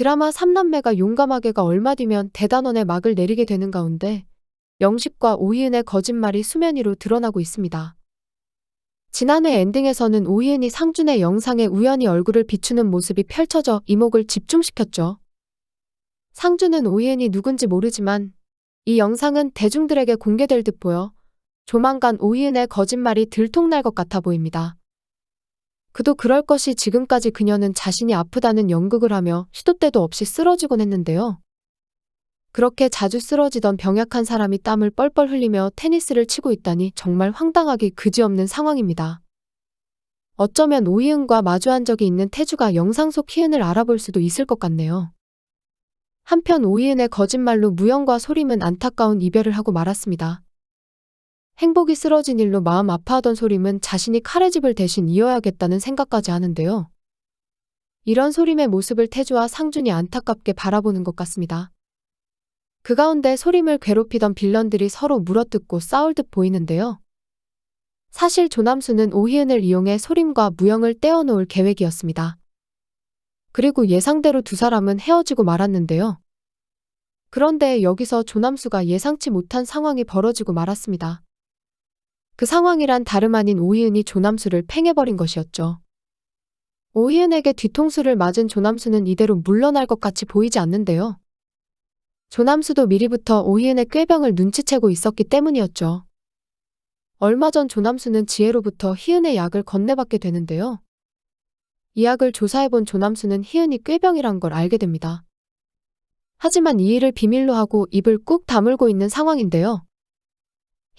드라마 삼남매가 용감하게가 얼마 뒤면 대단원의 막을 내리게 되는 가운데 영식과 오희은의 거짓말이 수면 위로 드러나고 있습니다. 지난해 엔딩에서는 오희은이 상준의 영상에 우연히 얼굴을 비추는 모습이 펼쳐져 이목을 집중시켰죠. 상준은 오희은이 누군지 모르지만 이 영상은 대중들에게 공개될 듯 보여 조만간 오희은의 거짓말이 들통날 것 같아 보입니다. 그도 그럴 것이 지금까지 그녀는 자신이 아프다는 연극을 하며 시도 때도 없이 쓰러지곤 했는데요. 그렇게 자주 쓰러지던 병약한 사람이 땀을 뻘뻘 흘리며 테니스를 치고 있다니 정말 황당하기 그지없는 상황입니다. 어쩌면 오희은과 마주한 적이 있는 태주가 영상 속 희은을 알아볼 수도 있을 것 같네요. 한편 오희은의 거짓말로 무영과 소림은 안타까운 이별을 하고 말았습니다. 행복이 쓰러진 일로 마음 아파하던 소림은 자신이 칼의 집을 대신 이어야겠다는 생각까지 하는데요. 이런 소림의 모습을 태주와 상준이 안타깝게 바라보는 것 같습니다. 그 가운데 소림을 괴롭히던 빌런들이 서로 물어뜯고 싸울 듯 보이는데요. 사실 조남수는 오희은을 이용해 소림과 무영을 떼어놓을 계획이었습니다. 그리고 예상대로 두 사람은 헤어지고 말았는데요. 그런데 여기서 조남수가 예상치 못한 상황이 벌어지고 말았습니다. 그 상황이란 다름 아닌 오희은이 조남수를 팽해버린 것이었죠. 오희은에게 뒤통수를 맞은 조남수는 이대로 물러날 것 같이 보이지 않는데요. 조남수도 미리부터 오희은의 꾀병을 눈치채고 있었기 때문이었죠. 얼마 전 조남수는 지혜로부터 희은의 약을 건네받게 되는데요. 이 약을 조사해본 조남수는 희은이 꾀병이란 걸 알게 됩니다. 하지만 이 일을 비밀로 하고 입을 꾹 다물고 있는 상황인데요.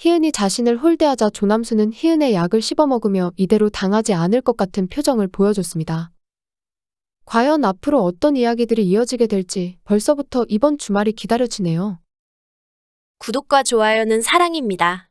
희은이 자신을 홀대하자 조남수는 희은의 약을 씹어먹으며 이대로 당하지 않을 것 같은 표정을 보여줬습니다. 과연 앞으로 어떤 이야기들이 이어지게 될지 벌써부터 이번 주말이 기다려지네요. 구독과 좋아요는 사랑입니다.